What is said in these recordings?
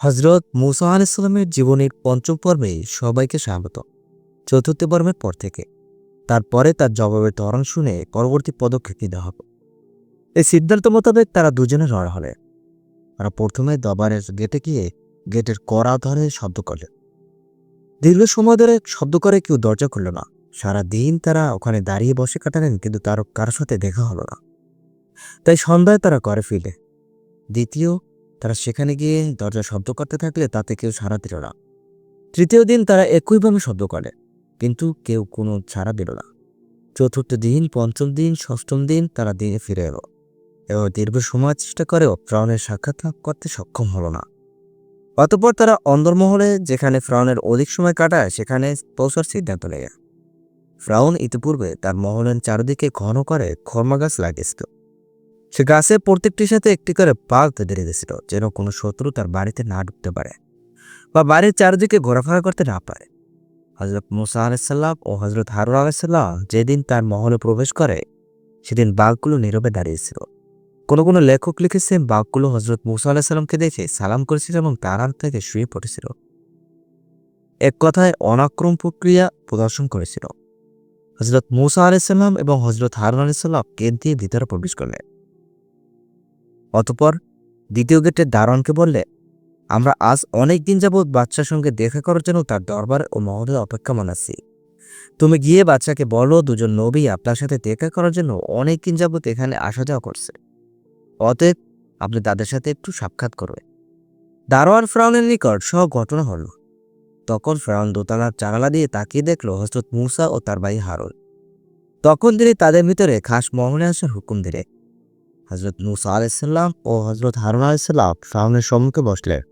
হজরত মুসা আলাইসাল্লামের জীবনের পঞ্চম পর্বে সবাইকে স্বাগত। চতুর্থ পর্বের পর থেকে। তারপরে তার জবাবের ধরন শুনে পরবর্তী পদক্ষেপ নিতে হবে। এই সিদ্ধান্ত মোতাবেক তারা দুজনে রওনা হলে তারা প্রথমে দবারের গেটে গিয়ে গেটের কড়া ধরে শব্দ করলেন। দীর্ঘ সময় ধরে শব্দ করে কেউ দরজা খুলল না। সারা দিন তারা ওখানে দাঁড়িয়ে বসে কাটালেন, কিন্তু তার কারোর সাথে দেখা হলো না। তাই সন্ধ্যায় তারা করে ফিরলে দ্বিতীয় তারা সেখানে গিয়ে দরজা শব্দ করতে থাকলে তাতে কেউ সাড়া দিল না। তৃতীয় দিন তারা একইভাবে শব্দ করে, কিন্তু কেউ কোনো সাড়া দিল না। চতুর্থ দিন, পঞ্চম দিন, ষষ্ঠম দিন তারা দিনে ফিরে এলো। এবং দীর্ঘ সময় চেষ্টা করেও ফ্রাউনের সাক্ষাৎ লাভ করতে সক্ষম হলো না। অতঃপর তারা অন্দরমহলে, যেখানে ফ্রাউনের অধিক সময় কাটায়, সেখানে পৌঁছার সিদ্ধান্ত নেয়। ফ্রাউন ইতিপূর্বে তার মহলের চারিদিকে ঘন করে খর্মা গাছ লাগিয়েছিল। সে গাছের প্রত্যেকটির সাথে একটি করে পাল বেঁধে রেখেছিল, যেন কোনো শত্রু তার বাড়িতে না ঢুকতে পারে বা বাড়ির চারিদিকে ঘোরাফেরা করতে না পারে। হজরত মুসা আলাইসাল্লাম ও হজরত হারুন আলাইসাল্লাম যেদিন তার মহলে প্রবেশ করে, সেদিন বাঘগুলো নীরবে দাঁড়িয়েছিল কোনো কোনো লেখক লিখেছেন বাঘগুলো হজরত মুসা আলাইসাল্লামকে দেখে সালাম করেছিল এবং তার হাত থেকে শুয়ে পড়েছিল। এক কথায় অনাক্রম প্রক্রিয়া প্রদর্শন করেছিল। হজরত মুসা আলাইসাল্লাম এবং হজরত হারুন আলাইসাল্লাম গেট দিয়ে ভিতরে প্রবেশ করলেন। অতপর দ্বিতীয় গেটের দারোয়ানকে বললে, আমরা আজ অনেক দিন যাবৎ বাচ্চার সঙ্গে দেখা করার জন্য তার দরবার ও মহলে অপেক্ষামান আছি। তুমি গিয়ে বাচ্চাকে বলো, দুজন নবী আপনার সাথে দেখা করার জন্য অনেক দিন যাবৎ এখানে আসা যাওয়া করছে। অতএব আপনি তাদের সাথে একটু সাক্ষাৎ করবে দারোয়ান ফ্রাউনের নিকট সহ ঘটনা হলো। তখন ফ্রাউন দোতলার জানালা দিয়ে তাকিয়ে দেখল হজরত মুসা ও তার ভাই হারুন। তখন তিনি তাদের ভিতরে খাস মহলে আসার হুকুম দিলে হজরত মুসা আলাইসাল্লাম ও হজরত হারুন আলাইসাল্লাম ফ্রাউনের সম্মুখে বসলেন।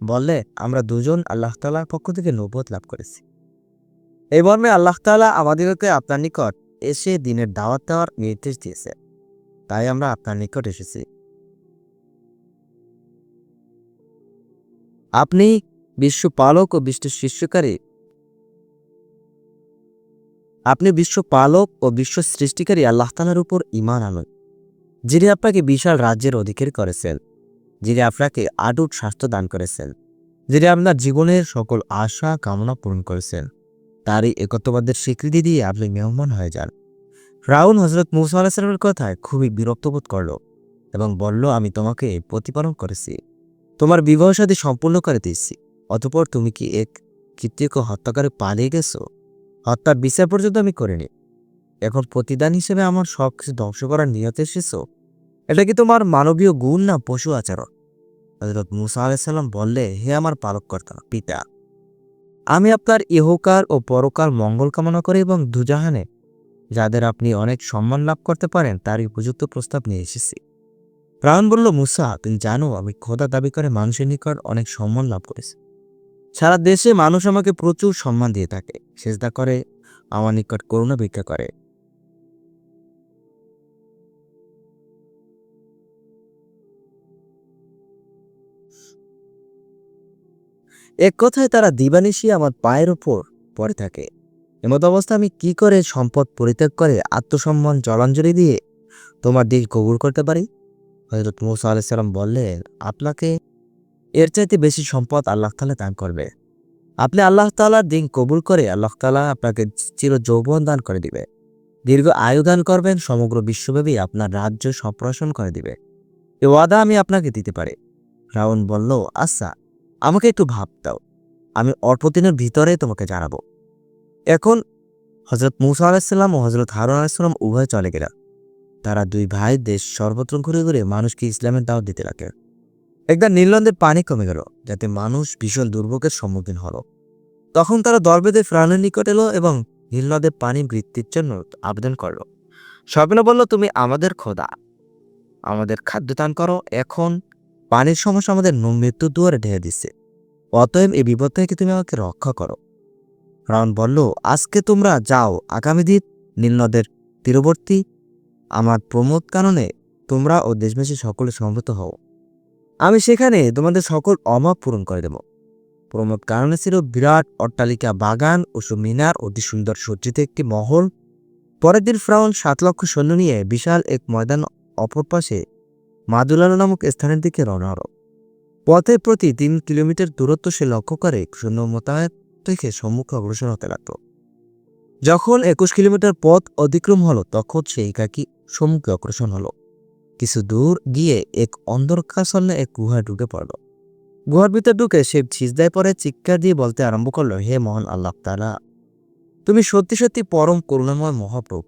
বললে, আমরা দুজন আল্লাহ তালার পক্ষ থেকে নবুয়ত লাভ করেছি। এই মর্মে আল্লাহ তালা আমাদেরকে আপনার নিকট এসে দিনের দাওয়াত দেওয়ার নির্দেশ দিয়েছে। তাই আমরা আপনার নিকট এসেছি। আপনি বিশ্ব পালক ও বিশ্ব সৃষ্টিকারী আপনি বিশ্ব পালক ও বিশ্ব সৃষ্টিকারী আল্লাহ তালার উপর ইমান আনুন, যিনি আপনাকে বিশাল রাজ্যের অধিকারী করেছেন, যিনি আপনাকে আটুট স্বাস্থ্য দান করেছেন, যিনি আপনার জীবনের সকল আশা কামনা পূরণ করেছেন। তারই একত্ববাদের স্বীকৃতি দিয়ে আপনি মেহমান হয়ে যান। রাউন হজরত মুসা আলাহিসামের কথায় খুবই বিরক্ত বোধ করল এবং বলল, আমি তোমাকে প্রতিপালন করেছি, তোমার বিবাহ সাথী সম্পূর্ণ করে দিয়েছি, অতপর তুমি কি এক কৃত্রিক হত্যাকারে পালিয়ে গেছো? হত্যার বিচার পর্যন্ত আমি করিনি। এখন প্রতিদান হিসেবে আমার সব কিছু ধ্বংস করার নিয়তে এসেছ? এটা কি তোমার মানবীয় গুণ না পশু আচরণ? হজরত মুসা আলাইসাল্লাম বললে, হে আমার পালককর্তা, পিতা, আমি আপনার ইহকার ও পরকার মঙ্গল কামনা করি এবং দুজাহানে, যাদের আপনি অনেক সম্মান লাভ করতে পারেন, তারই উপযুক্ত প্রস্তাব নিয়ে এসেছি। প্রাণ বলল, মুসা, তুমি জানো, আমি খোদা দাবি করে মানুষের নিকট অনেক সম্মান লাভ করেছি। সারা দেশে মানুষ আমাকে প্রচুর সম্মান দিয়ে থাকে। সেজদা করে, আমার নিকট করুণা ভিক্ষা করে। এক কথায় তারা দিবানিশি আমার পায়ের ওপর পড়ে থাকে। এমত অবস্থা আমি কি করে সম্পদ পরিত্যাগ করে আত্মসম্মান জলাঞ্জলি দিয়ে তোমার দিল কবুল করতে পারি? হজরত মুসা আলাইসাল্লাম বললেন, আপনাকে এর চাইতে বেশি সম্পদ আল্লাহ তালা দান করবে। আপনি আল্লাহ তালার দিন কবুল করে আল্লাহ তালা আপনাকে চির যৌবন দান করে দিবে। দীর্ঘ আয়ু দান করবেন, সমগ্র বিশ্বব্যাপী আপনার রাজ্য সম্প্রসারণ করে দিবে। এ ওয়াদা আমি আপনাকে দিতে পারি। রাউন বলল আচ্ছা আমাকে একটু ভাব দাও। আমি অল্প দিনের ভিতরে তোমাকে জানাব। এখন হজরত মুসা আলাহিসাল্লাম ও হজরত হারুন আলাহিসাল্লাম উভয় চলে গেল তারা দুই ভাই দেশ সর্বত্র ঘুরে ঘুরে মানুষকে ইসলামের দাওয়াত দিতে লাগে একদা নীলনদের পানি কমে গেল, যাতে মানুষ ভীষণ দুর্ভোগের সম্মুখীন হলো। তখন তারা দরবেদে ফ্রানের নিকট এলো এবং নীলনদের পানি বৃত্তির জন্য আবেদন করল। স্বপ্ন বলল, তুমি আমাদের খোদা। আমাদের খাদ্য দান করো। এখন পানির সমস্যা আমাদের মৃত্যু দুয়ারে ঢেলে দিচ্ছে। অতএব এই বিপদ থেকে তুমি আমাকে রক্ষা করো। রাউন বলল, আজকে তোমরা যাও। আগামী দিন নীলনদের তীরবর্তী আমার প্রমোদ কারণে তোমরা ও দেশবাসী সকলে সমবেত হও। আমি সেখানে তোমাদের সকল অভাব পূরণ করে দেব। প্রমোদ কারণে ছিল বিরাট অট্টালিকা বাগান ও মিনার অতি সুন্দর সজ্জিত একটি মহল। পরের দিন ফ্রাউন সাত লক্ষ সৈন্য নিয়ে বিশাল এক ময়দান অপর পাশে মাদুলানা নামক স্থানের দিকে রওনা হল। পথের প্রতি তিন কিলোমিটার দূরত্ব সে লক্ষ্য করে সৈন্য মোতায়েন থেকে সম্মুখে অগ্রসর হতে লাগল। যখন একুশ কিলোমিটার পথ অতিক্রম হলো, তখন সে একাকী সম্মুখে অগ্রসর হলো। কিছু দূর গিয়ে এক অন্ধকারাচ্ছন্ন এক গুহায় ঢুকে পড়ল। গুহার ভিতর ঢুকে সে ছিজদায় পরে চিৎকার দিয়ে বলতে আরম্ভ করল, হে মহান আল্লাহ তালা তুমি সত্যি সত্যি পরম করুণাময় মহাপ্রভু।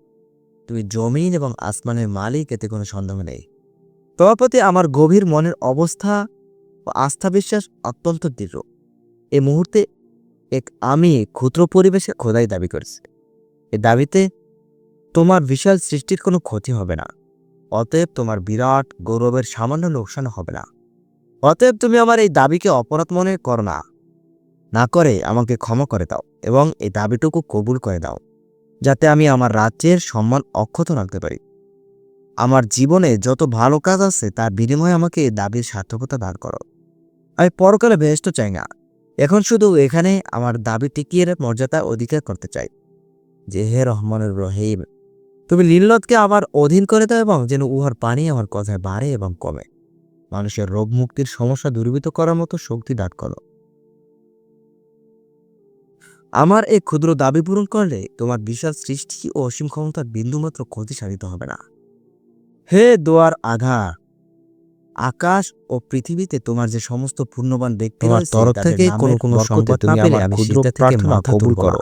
তুমি জমিন এবং আসমানের মালিক, এতে কোনো সন্দেহ নেই। তোমার প্রতি আমার গভীর মনের অবস্থা ও আস্থা বিশ্বাস অত্যন্ত দৃঢ়। এ মুহূর্তে এক আমি ক্ষুদ্র পরিবেশে খোদাই দাবি করেছি। এ দাবিতে তোমার বিশাল সৃষ্টির কোনো ক্ষতি হবে না। অতএব তোমার বিরাট গৌরবের সামান্য লোকসান হবে না। অতএব তুমি আমার এই দাবিকে অপরাধ মনে করো না। না করে আমাকে ক্ষমা করে দাও এবং এই দাবিটুকু কবুল করে দাও, যাতে আমি আমার রাজ্যের সম্মান অক্ষত রাখতে পারি। আমার জীবনে যত ভালো কাজ আছে, তার বিনিময়ে আমাকে এই দাবির সার্থকতা দান করো। আমি পরকালে বেহেস্ত চাই না। এখন শুধু এখানে আমার দাবি টিকিয়ে মর্যাদা অধিকার করতে চাই। যে হে রহমানুর রহিম তুমি নীলনদকে আমার অধীন করে দাও এবং যেন উহার পানি আমার কথায় বাড়ে এবং কমে। মানুষের রোগ মুক্তির সমস্যা দূরীভূত করার মতো শক্তি দান করো। আমার এই ক্ষুদ্র দাবি পূরণ করলে তোমার বিশাল সৃষ্টি ও অসীম ক্ষমতার বিন্দুমাত্র ক্ষতি সাধিত হবে না। হে দোয়ার আধার আকাশ ও পৃথিবীতে তোমার যে সমস্ত পূর্ণবান ব্যক্তি তোমার তরফ থেকে কোনো কোনো বরকতে না পেলে আমি ক্ষুদ্র প্রার্থনা মাথা কবুল করো।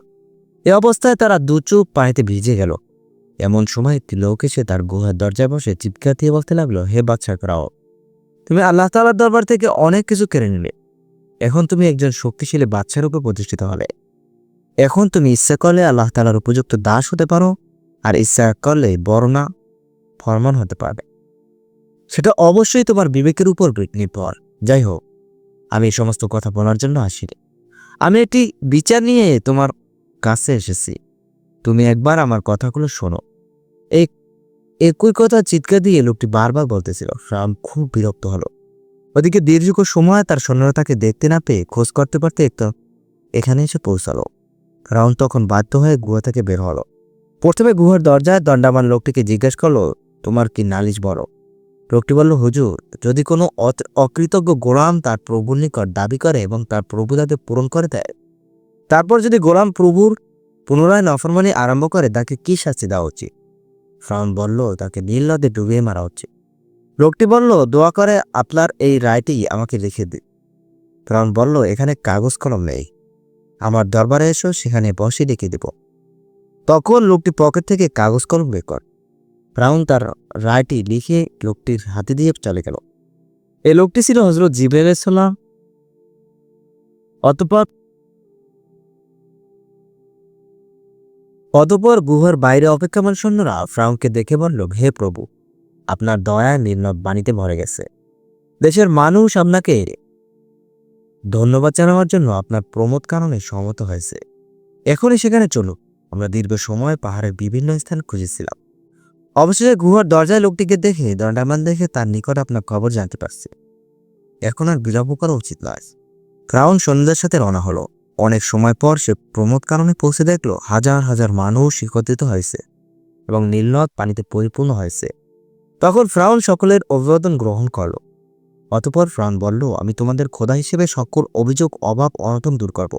এ অবস্থায় তারা দুচুপ পানিতে ভিজে গেল। এমন সময় একটি লোক এসে তার গুহার দরজায় বসে চিৎকার দিয়ে বলতে লাগল, হে বাচ্চা করাও তুমি আল্লাহ তালার দরবার থেকে অনেক কিছু কেড়ে নিলে। এখন তুমি একজন শক্তিশালী বাচ্চার উপর প্রতিষ্ঠিত হলে। এখন তুমি ইচ্ছা করলে আল্লাহ তালার উপযুক্ত দাস হতে পারো, আর ইচ্ছা করলে বর্ণা ফরমান হতে পারবে। সেটা অবশ্যই তোমার বিবেকের উপর নির্ভর। যাই হোক, আমি এই সমস্ত কথা বলার জন্য আসিনি। আমি একটি বিচার নিয়ে তোমার কাছে এসেছি। তুমি একবার আমার কথাগুলো শোনো। একই কথা চিৎকার দিয়ে লোকটি বারবার বলতেছিল। রাম খুব বিরক্ত হলো। ওদিকে দীর্ঘ সময় তার সৈন্যরা তাকে দেখতে না পেয়ে খোঁজ করতে পারতে একটু এখানে এসে পৌঁছালো। রাউন তখন বাধ্য হয়ে গুহা থেকে বের হলো। প্রথমে গুহার দরজায় দণ্ডামান লোকটিকে জিজ্ঞেস করল, তোমার কি নালিশ বড়? লোকটি বলল, হুজুর, যদি কোনো অকৃতজ্ঞ গোলাম তার প্রভুর নিকট দাবি করে এবং তার প্রভু তাকে পূরণ করে দেয়, তারপর যদি গোলাম প্রভুর পুনরায় নফরমানি আরম্ভ করে, তাকে কি শাস্তি দেওয়া উচিত? ফ্রাউন বলল, তাকে নীল নদে ডুবিয়ে মারা উচিত লোকটি বলল, দোয়া করে, আপনার এই রায়টি আমাকে লিখে দিন ফ্রাউন বলল, এখানে কাগজ কলম নেই। আমার দরবারে এসো, সেখানে বসে লিখে দেব। তখন লোকটি পকেট থেকে কাগজ কলম বের কর। ফ্রাউন তার রায়টি লিখে লোকটির হাতে দিয়ে চলে গেল। এই লোকটি ছিল হজরত জিবের সালাম। অতপর অতপর গুহার বাইরে অপেক্ষামান সৈন্যরা ফ্রাউনকে দেখে বলল, হে প্রভু, আপনার দয়া নির্ণব বাণীতে ভরে গেছে। দেশের মানুষ আপনাকে ধন্যবাদ জানাবার জন্য আপনার প্রমোদ কারণে সম্মত হয়েছে। এখনই সেখানে চলুক আমরা দীর্ঘ সময় পাহাড়ের বিভিন্ন স্থান খুঁজেছিলাম। অবশেষে গুহার দরজায় লোকটিকে দেখে দণ্ডামান দেখে তার নিকট আপনার খবর জানতে পারছি। এখন আর বিলম্ব করা উচিত নয়। ক্রাউন সৈন্যদের সাথে রওনা হলো। অনেক সময় পর সে প্রমোদ কারণে পৌঁছে দেখল হাজার হাজার মানুষ একত্রিত হয়েছে এবং নীলনদ পানিতে পরিপূর্ণ হয়েছে। তখন ফ্রাউন সকলের অভিবাদন গ্রহণ করল। অতপর ফ্রাউন বলল, আমি তোমাদের খোদা হিসেবে সকল অভিযোগ, অভাব, অনটন দূর করব।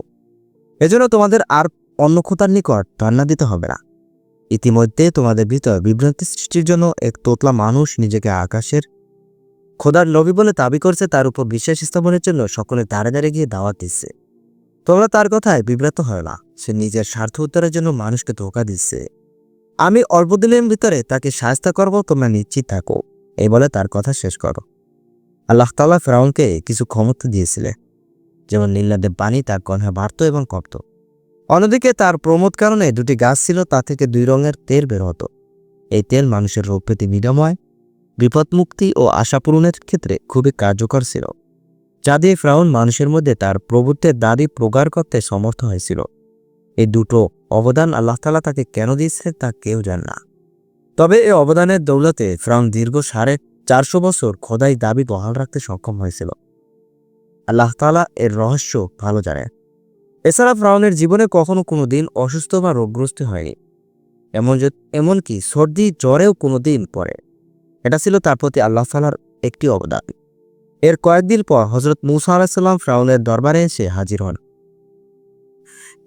এজন্য তোমাদের আর অন্য খোদার নিকট ধর্ণা দিতে হবে না। ইতিমধ্যে তোমাদের ভিতর বিভ্রান্তি সৃষ্টির জন্য এক তোতলা মানুষ নিজেকে আকাশের খোদার লবি বলে দাবি করছে। তার উপর বিশ্বাস স্থাপনের জন্য সকলে দাঁড়ে দাঁড়িয়ে গিয়ে দাওয়াত দিচ্ছে। তোমরা তার কথায় বিব্রত হয় না। সে নিজের স্বার্থ উত্তরের জন্য মানুষকে ধোকা দিচ্ছে। আমি অল্প দিনের ভিতরে তাকে সাহায্য করব, তোমরা নিশ্চিত থাকো। এই বলে তার কথা শেষ করো। আল্লাহ তাল্লাহ ফেরাউনকে কিছু ক্ষমতা দিয়েছিলেন যেমন নীলনাদের পানি তার কণ্ঠে বাড়ত এবং কমত। অন্যদিকে তার প্রমোদ কারণে দুটি গাছ ছিল, তা থেকে দুই রঙের তেল বের হতো। এই তেল মানুষের রোগ পেতে বিপদ মুক্তি ও আশা পূরণের ক্ষেত্রে খুবই কার্যকর ছিল। যা দিয়ে ফ্রাউন মানুষের মধ্যে তার প্রভুত্বের দাবি প্রগাঢ় করতে সমর্থ হয়েছিল। এই দুটো অবদান আল্লাহ তালা তাকে কেন দিয়েছে তা কেউ জানে না। তবে এই অবদানের দৌলতে ফ্রাউন দীর্ঘ সাড়ে চারশো বছর খোদাই দাবি বহাল রাখতে সক্ষম হয়েছিল। আল্লাহ তালা এর রহস্য ভালো জানে। এছাড়া ফ্রাউনের জীবনে কখনো কোনো দিন অসুস্থ বা রোগগ্রস্ত হয়নি। এমন এমনকি সর্দি জ্বরেও কোনো দিন পরে এটা ছিল তার প্রতি আল্লাহ তালার একটি অবদান। এর কয়েকদিন পর হজরত মুসা আলাহিসাল্লাম ফ্রাউনের দরবারে এসে হাজির হন।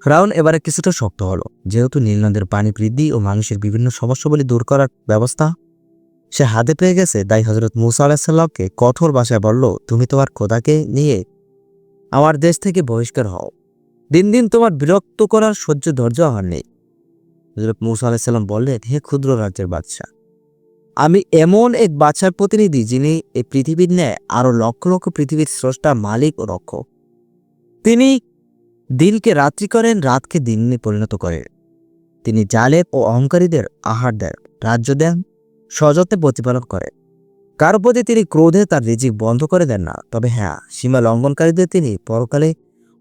ফ্রাউন এবারে কিছুটা শক্ত হলো, যেহেতু নীলনদের পানি বৃদ্ধি ও মানুষের বিভিন্ন সমস্যাবলী দূর করার ব্যবস্থা। সে হাতে পেয়ে গেছে, তাই হজরত মুসা আলাহিসাল্লামকে কঠোর ভাষায় বলল, তুমি তোমার খোদাকে নিয়ে আমার দেশ থেকে বহিষ্কার হও। দিন দিন তোমার বিরক্ত করার সহ্য ধৈর্য নেই। হজরত মুসা আলাহিসাল্লাম বললেন, হে ক্ষুদ্র রাজ্যের বাদশাহ আমি এমন এক বাচ্চার প্রতিনিধি যিনি এই পৃথিবীর ন্যায় আরও লক্ষ লক্ষ পৃথিবীর স্রষ্টা, মালিক ও রক্ষক। তিনি দিনকে রাত্রি করেন, রাতকে দিনে পরিণত করেন। তিনি জালেব ও অহংকারীদের আহার দেন, রাজ্য দেন, সযত্নে প্রতিপালন করেন। কারও প্রতি তিনি ক্রোধে তার রিজিক বন্ধ করে দেন না, তবে হ্যাঁ সীমা লঙ্ঘনকারীদের তিনি পরকালে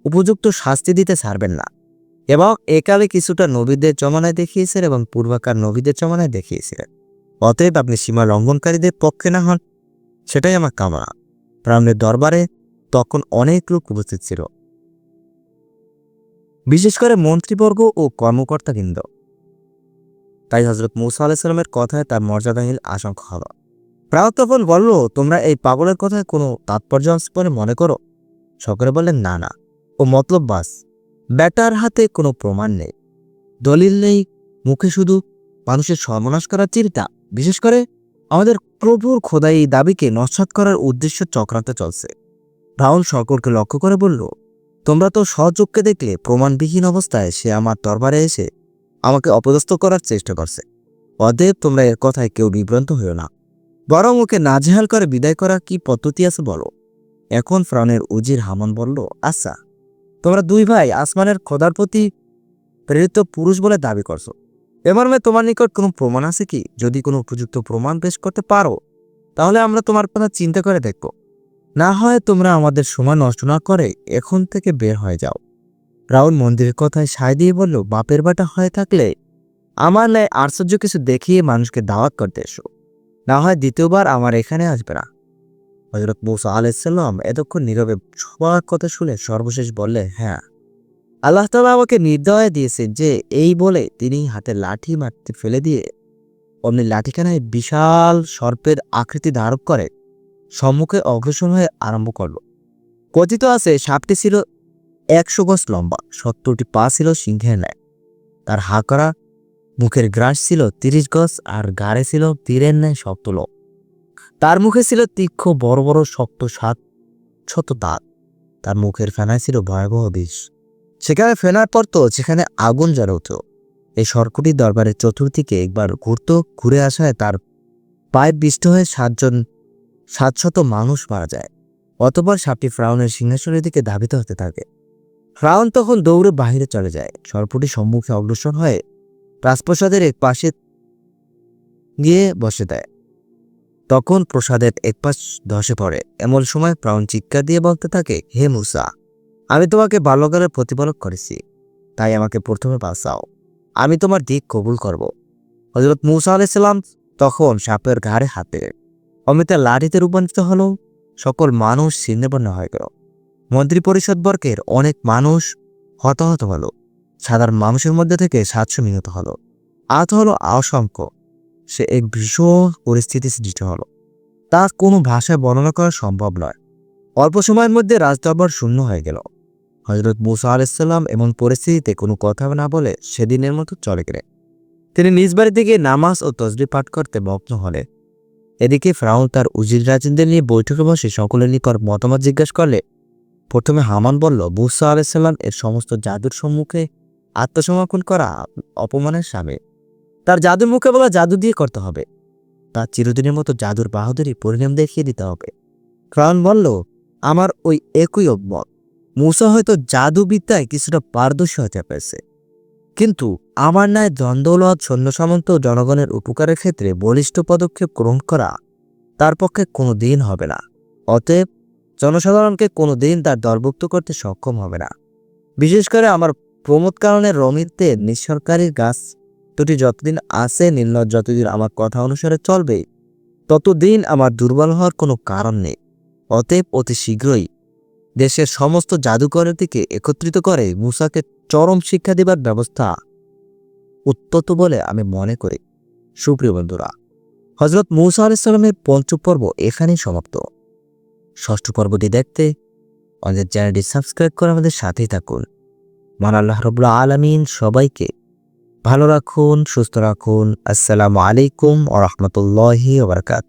উপযুক্ত শাস্তি দিতে ছাড়বেন না। এবং একালে কিছুটা নবীদের জমানায় দেখিয়েছেন এবং পূর্বাকার নবীদের জমানায় দেখিয়েছিলেন। অতএব আপনি সীমা লঙ্ঘনকারীদের পক্ষে না হন। সেটাই আমার কামনা। প্রাণের দরবারে তখন অনেক লোক উপস্থিত ছিল। বিশেষ করে মন্ত্রীবর্গ ও কর্মকর্তাবৃন্দ। তাই হজরত মুসা আলাহিসাল্লামের কথায় তার মর্যাদাহীন আশঙ্কা হল। প্রায় তখন বলল, তোমরা এই পাগলের কথায় কোনো তাৎপর্য বলে মনে করো? সকলে বললেন, না না। ও মতলব বাস, ব্যাটার হাতে কোনো প্রমাণ নেই। দলিল নেই, মুখে শুধু মানুষের সর্বনাশ করার চিন্তা বিশেষ করে আমাদের প্রভুর খোদাই এই দাবিকে নস্বাত করার উদ্দেশ্য চক্রান্ত চলছে। রাহুল সকলকে লক্ষ্য করে বলল, তোমরা তো সহযোগকে দেখলে প্রমাণবিহীন অবস্থায় সে আমার দরবারে এসে আমাকে অপদস্থ করার চেষ্টা করছে। অতএব তোমরা এর কথায় কেউ বিভ্রান্ত হইও না। বরং ওকে নাজেহাল করে বিদায় করার কি পদ্ধতি আছে বলো? এখন ফ্রানের উজির হামন বলল আচ্ছা তোমরা দুই ভাই আসমানের খোদার প্রতি প্রেরিত পুরুষ বলে দাবি করছ। এবার মে তোমার নিকট কোনো প্রমাণ আছে কি? যদি কোনো উপযুক্ত প্রমাণ পেশ করতে পারো, তাহলে আমরা তোমার কথা চিন্তা করে দেখব। না হয় তোমরা আমাদের সময় নষ্ট না করে এখন থেকে বের হয়ে যাও। রাউল মন্দিরের কথায় সায় দিয়ে বলল, বাপের বাটা হয়ে থাকলে আমার ন্যায় আশ্চর্য কিছু দেখিয়ে মানুষকে দাওয়াত করতে এসো। না হয় দ্বিতীয়বার আমার এখানে আসবে না। হজরত মৌসা আলাইসাল্লাম এতক্ষণ নীরবে সবার কথা শুনে সর্বশেষ বললে হ্যাঁ আল্লাহ তালা আমাকে নির্দয় দিয়েছেন যে এই বলে তিনি হাতে লাঠি মারতে ফেলে দিয়ে অমনি লাঠিখানায় বিশাল সর্পের আকৃতি ধারণ করে সম্মুখে অগ্রসর হয়ে আরম্ভ করল। কথিত আছে, সাপটি ছিল একশো গজ লম্বা, সত্তরটি পা ছিল সিংহের ন্যায়। তার হা করা মুখের গ্রাস ছিল তিরিশ গজ আর গাড়ে ছিল তীরের ন্যায় শক্ত লোক তার মুখে ছিল তীক্ষ্ণ, বড় বড়, শক্ত সাত শত দাঁত। তার মুখের ফেনায় ছিল ভয়াবহ বিষ। সেখানে ফেনার পর তো সেখানে আগুন জ্বলে উঠত এই সরকুটি দরবারের চতুর্দিকে একবার ঘুরত, ঘুরে আসায় তার পায়ে বিষ্ট হয়ে সাতজন, সাতশত মানুষ মারা যায়। অতপর সাপটি ফ্রাউনের সিংহাসনের দিকে ধাবিত হতে থাকে। ফ্রাউন তখন দৌড়ে বাহিরে চলে যায়। সর্পটি সম্মুখে অগ্রসর হয়ে রাজপ্রসাদের এক পাশে গিয়ে বসে দেয়। তখন প্রসাদের এক পাশ ধসে পড়ে। এমন সময় ফ্রাউন চিৎকার দিয়ে বলতে থাকে, হে মুসা আমি তোমাকে বাল্যকালের প্রতিপালক করেছি, তাই আমাকে প্রথমে বাঁচাও। আমি তোমার দিক কবুল করব। হজরত মুসা আলাইসাল্লাম তখন সাপের ঘাড়ে হাতে অমিতা লাঠিতে রূপান্তরিত হলো। সকল মানুষ ছিন্নপন্ন হয়ে গেল। মন্ত্রী পরিষদ বর্গের অনেক মানুষ হতাহত হলো। সাধারণ মানুষের মধ্যে থেকে সাতশো নিহত হলো। আহত হলো অসংখ্য। সে এক ভীষণ পরিস্থিতি সৃষ্টি হলো। তা কোনো ভাষায় বর্ণনা করা সম্ভব নয়। অল্প সময়ের মধ্যে রাজদরবার শূন্য হয়ে গেল। হজরত মুসা আলাইসাল্লাম এমন পরিস্থিতিতে কোনো কথা না বলে সেদিনের মতো চলে গেলেন। তিনি নিজ বাড়ি থেকে নামাজ ও তসবি পাঠ করতে মগ্ন হলে এদিকে ফ্রাউন তার উজির রাজেন্দ্র নিয়ে বৈঠকে বসে সকলের নিকট মতামত জিজ্ঞাসা করলে, প্রথমে হামান বলল, মুসা আলাইসাল্লাম এর সমস্ত জাদুর সম্মুখে আত্মসমর্পণ করা অপমানের স্বামী। তার জাদুর মুখে বলা জাদু দিয়ে করতে হবে। তার চিরদিনের মতো জাদুর বাহাদুরি পরিণাম দেখিয়ে দিতে হবে। ফ্রাউন বলল, আমার ওই একই অবমত মুসা হয়তো জাদুবিদ্যায় কিছুটা পারদর্শী হতে পেরেছে। কিন্তু আমার ন্যায় দ্বন্দ্বলত সৈন্য সামন্ত জনগণের উপকারের ক্ষেত্রে বলিষ্ঠ পদক্ষেপ গ্রহণ করা তার পক্ষে কোনো দিন হবে না। অতএব জনসাধারণকে কোনো দিন তার দরভুক্ত করতে সক্ষম হবে না। বিশেষ করে আমার প্রমোদ কারণে রমিতে নিঃসরকারীর গাছ দুটি যতদিন আছে নির্লজ যতদিন আমার কথা অনুসারে চলবে, ততদিন আমার দুর্বল হওয়ার কোনো কারণ নেই। অতএব অতি শীঘ্রই দেশের সমস্ত জাদুকরের দিকে একত্রিত করে মুসাকে চরম শিক্ষা দেবার ব্যবস্থা উত্তত বলে আমি মনে করি। সুপ্রিয় বন্ধুরা হজরত মৌসা আলাইসাল্লামের পঞ্চম পর্ব এখানেই সমাপ্ত। ষষ্ঠ পর্বটি দেখতে আমাদের চ্যানেলটি সাবস্ক্রাইব করে আমাদের সাথেই থাকুন। মান আল্লাহ রবুল্লা আলমিন সবাইকে ভালো রাখুন, সুস্থ রাখুন। আসসালামু আলাইকুম ও রহমতুল্লাহি ওবরকাত